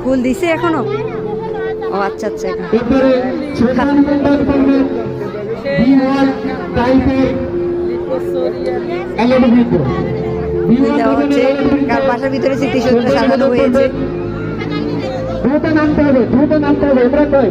ফুল দিছে এখনও? ও আচ্ছা আচ্ছা দেওয়া হচ্ছে কার বাসার ভিতরে স্মৃতিসৌধ সাজানো হয়েছে? দ্রুত নামতে হবে দ্রুত নামতে হবে আমরা কই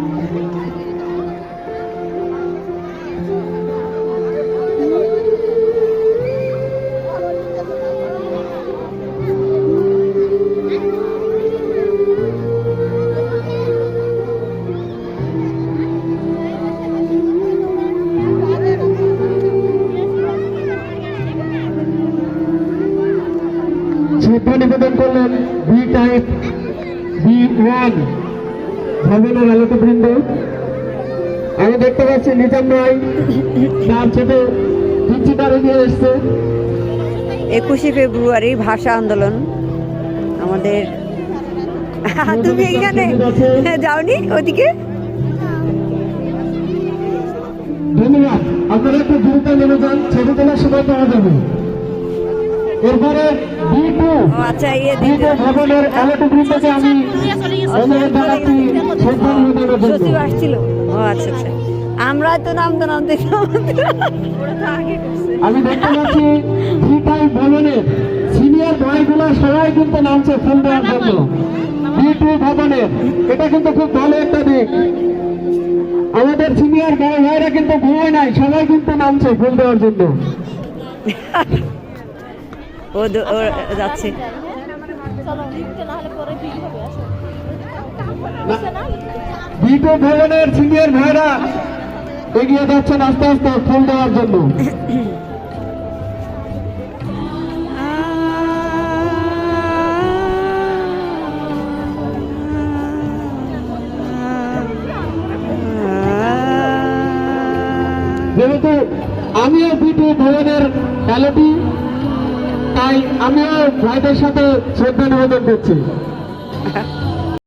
বি নিবেদন করলেন বি টাইপ বি ওয়ান ভবনের আমি দেখতে পাচ্ছি নিজাম রায় তার নিয়ে এসছে। একুশে ফেব্রুয়ারি ভাষা আন্দোলন। আমাদের তুমি এখানে যাওনি ওদিকে? ধন্যবাদ। আপনারা একটু দ্রুত নেমে যান ছবি তোলার সময় পাওয়া যাবে। এরপরে আচ্ছা বি টু ভবনের আলোক বৃন্দকে আমি অনুরোধ জানাচ্ছি সচিব আসছিল। ও আচ্ছা আচ্ছা। আমরা তো নামতে নামতে আমি দেখতে পাচ্ছি ভিটাই ভবনের সিনিয়র ভাইগুলো সবাই কিন্তু নামছে ফুল দেওয়ার জন্য বি টু ভবনের এটা কিন্তু খুব ভালো একটা দিক। আমাদের সিনিয়র ভাই ভাইরা কিন্তু ঘুমায় নাই সবাই কিন্তু নামছে ফুল দেওয়ার জন্য। ও যাচ্ছে। বি টু ভবনের সিনিয়র ভাইরা এগিয়ে যাচ্ছেন আস্তে আস্তে ফুল দেওয়ার জন্য। যেহেতু আমিও বি টু ভবনের খেলাটি তাই আমিও ভাইদের সাথে শ্রদ্ধা নিবেদন করছি।